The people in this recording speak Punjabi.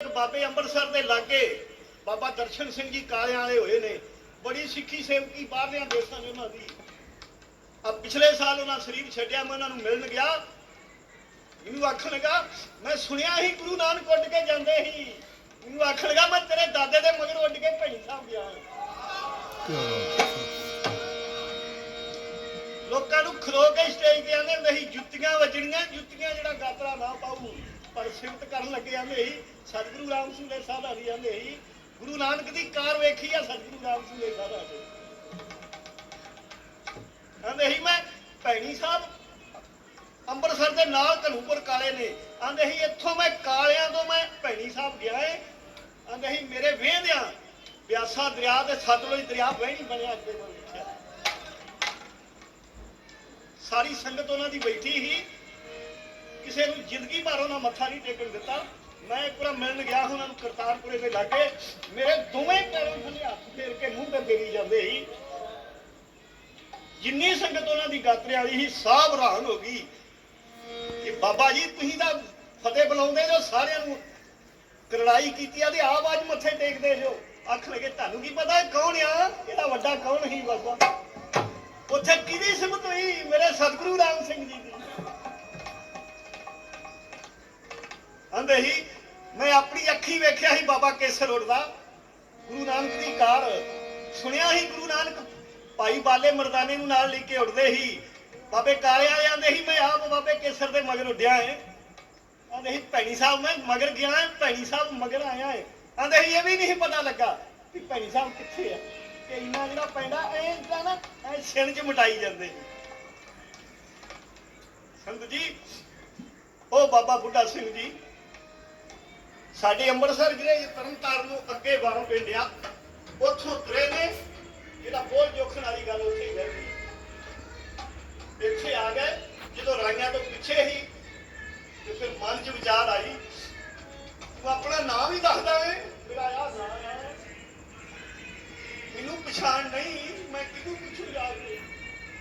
ਬਾਬੇ ਅੰਮ੍ਰਿਤਸਰ ਦੇ ਲਾਗੇ ਬਾਬਾ ਦਰਸ਼ਨ ਸਿੰਘ ਜੀ ਕਾਲਿਆਂ ਵਾਲੇ ਹੋਏ ਨੇ। ਬੜੀ ਸਿੱਖੀ ਸੇਵਕੀ ਬਾਹਰਲਿਆਂ ਦੇਸ਼ਾਂ 'ਚ ਉਹਨਾਂ ਦੀ। ਆ ਪਿਛਲੇ ਸਾਲ ਉਹਨਾਂ ਸਰੀਰ ਛੱਡਿਆ, ਮੈਂ ਉਹਨਾਂ ਨੂੰ ਮਿਲਣ ਗਿਆ। ਮੈਨੂੰ ਆਖਣ ਲੱਗਾ, ਮੈਂ ਸੁਣਿਆ ਸੀ ਗੁਰੂ ਨਾਨਕ ਉੱਡ ਕੇ ਜਾਂਦੇ ਸੀ। ਮੈਨੂੰ ਆਖਣ ਲੱਗਾ, ਮੈਂ ਤੇਰੇ ਦਾਦੇ ਦੇ ਮਗਰ ਉੱਡ ਕੇ ਭੈਣੀ ਸਾਹਿਬ ਗਿਆ। ਲੋਕਾਂ ਨੂੰ ਖਲੋ ਕੇ ਸਟੇਜ ਤੇ ਆਉਂਦੇ ਹੁੰਦੇ ਸੀ, ਜੁੱਤੀਆਂ ਵੱਜਣੀਆਂ, ਜੁੱਤੀਆਂ ਜਿਹੜਾ ਗਾਤਰਾ ਨਾ ਪਾਊ। ਪਰ ਸਿਫਤ ਕਰਨ ਲੱਗੇ ਆਂਦੇ ਸੀ ਸਤਿਗੁਰੂ ਰਾਮ ਸੂਲੇ ਸਾਹਿਬ ਦੀ ਆਂਦੇ ਸੀ ਗੁਰੂ ਨਾਨਕ ਦੀ ਕਾਰ ਵੇਖੀ ਆ, ਸਤਿਗੁਰੂ ਰਾਮ ਸੂਲੇ ਸਾਹਿਬ ਦੀ। ਆਂਦੇ ਸੀ ਮੈਂ, ਭੈਣੀ ਸਾਹਿਬ, ਅੰਮ੍ਰਿਤਸਰ ਦੇ ਨਾਲ ਧਨੂਪੁਰ ਕਾਲੇ ਨੇ। ਆਂਦੇ ਸੀ ਇੱਥੋਂ ਮੈਂ ਕਾਲਿਆਂ ਤੋਂ ਮੈਂ ਭੈਣੀ ਸਾਹਿਬ ਗਿਆ ਏ। ਆਂਦੇ ਸੀ ਮੇਰੇ ਵੇਹਦਿਆਂ ਬਿਆਸਾ ਦਰਿਆ ਤੇ ਸਤਲੁਜ ਦਰਿਆ ਵਹਿਣੀ ਬਣਿਆ ਅੱਗੇ ਮੈਂ ਸਾਰੀ ਸੰਗਤ ਉਹਨਾਂ ਦੀ ਬੈਠੀ ਸੀ। ਕਿਸੇ ਨੂੰ ਜ਼ਿੰਦਗੀ ਭਰ ਉਹਨਾਂ ਮੱਥਾ ਨਹੀਂ ਟੇਕਣ ਦਿੱਤਾ। ਮੈਂ ਇੱਕ ਵਾਰ ਮਿਲਣ ਗਿਆ ਉਹਨਾਂ ਨੂੰ ਕਰਤਾਰਪੁਰੇ ਦੇ ਲਾਗੇ। ਮੇਰੇ ਦੋਵੇਂ ਪੈਰਾਂ ਥੱਲੇ ਹੱਥ ਫੇਰ ਕੇ ਮੂੰਹ ਤੇ ਫੇਰੀ ਜਾਂਦੇ ਸੀ। ਜਿੰਨੀ ਸੰਗਤ ਉਹਨਾਂ ਦੀ ਗਾਤਰੇ ਵਾਲੀ ਸੀ, ਸਾਹ ਹੈਰਾਨ ਹੋ ਗਈ ਕਿ ਬਾਬਾ ਜੀ, ਤੁਸੀਂ ਤਾਂ ਫਤਿਹ ਬੁਲਾਉਂਦੇ ਜੋ, ਸਾਰਿਆਂ ਨੂੰ ਕਰੜਾਈ ਕੀਤੀ ਆ ਤੇ ਆਵਾਜ਼ ਮੱਥੇ ਟੇਕਦੇ ਜੋ। ਅੱਖ ਲਗੇ, ਤੁਹਾਨੂੰ ਕੀ ਪਤਾ ਕੌਣ ਆ? ਇਹਦਾ ਵੱਡਾ ਕੌਣ ਸੀ ਬਾਬਾ? ਉੱਥੇ ਕਿਹਦੀ ਸਿਮਤ ਹੋਈ? ਮੇਰੇ ਸਤਿਗੁਰੂ ਰਾਮ ਸਿੰਘ ਜੀ ਦੀ। ਆਂਦੇ ਹੀ ਮੈਂ ਆਪਣੀ ਅੱਖੀ ਵੇਖਿਆ ਸੀ ਬਾਬਾ ਕੇਸਰ ਉੱਡਦਾ ਗੁਰੂ ਨਾਨਕ ਦੀ ਕਾਰ ਸੁਣਿਆ ਸੀ ਗੁਰੂ ਨਾਨਕ ਭਾਈ ਬਾਲੇ ਮਰਦਾਨੇ ਨੂੰ ਨਾਲ ਲੈ ਕੇ ਉੱਡਦੇ ਸੀ ਬਾਬੇ ਕਾਲੇ ਵਾਲੇ ਆਂਦੇ ਸੀ ਮੈਂ ਆਪ ਬਾਬੇ ਕੇਸਰ ਦੇ ਮਗਰ ਉੱਡਿਆ ਏ। ਆਂਦੇ ਸੀ ਭੈਣੀ ਸਾਹਿਬ, ਮੈਂ ਮਗਰ ਗਿਆ ਭੈਣੀ ਸਾਹਿਬ ਮਗਰ ਆਇਆ ਏ। ਆਂਦੇ ਸੀ ਇਹ ਵੀ ਨਹੀਂ ਪਤਾ ਲੱਗਾ ਕਿ ਭੈਣੀ ਸਾਹਿਬ ਕਿੱਥੇ ਆ। ਕਿ ਇੰਨਾ ਜਿਹੜਾ ਪੈਂਦਾ, ਐ ਤਾਂ ਨਾ, ਐ ਛਿਣ ਚ ਮਟਾਈ ਜਾਂਦੇ ਸੰਤ ਜੀ, ਉਹ ਬਾਬਾ ਬੁੱਢਾ ਸਿੰਘ ਜੀ ਸਾਡੇ ਅੰਮ੍ਰਿਤਸਰ ਜ਼ਿਲ੍ਹੇ ਤਰਨਤਾਰਨ ਨੂੰ ਅੱਗੇ ਬਾਹਰੋਂ ਪਿੰਡ ਆ, ਉੱਥੋਂ ਤੁਰੇ ਨੇ, ਜਿਹੜਾ ਬੋਲ ਜੋਖਣ ਵਾਲੀ ਗੱਲ ਉੱਥੇ ਹੀ ਰਹਿ ਗਈ। ਇੱਥੇ ਆ ਗਏ, ਜਦੋਂ ਰਾਈਆਂ ਤੋਂ ਪਿੱਛੇ ਹੀ ਤੇ ਫਿਰ ਮਨ 'ਚ ਵਿਚਾਰ ਆਈ, ਤੂੰ ਆਪਣਾ ਨਾਮ ਹੀ ਦੱਸਦਾ ਏ ਮੇਰਾ ਆ ਨਾਮ ਹੈ। ਮੈਨੂੰ ਪਛਾਣ ਨਹੀਂ, ਮੈਂ ਕਿਹਨੂੰ ਪੁੱਛੂ ਜਾ ਕੇ?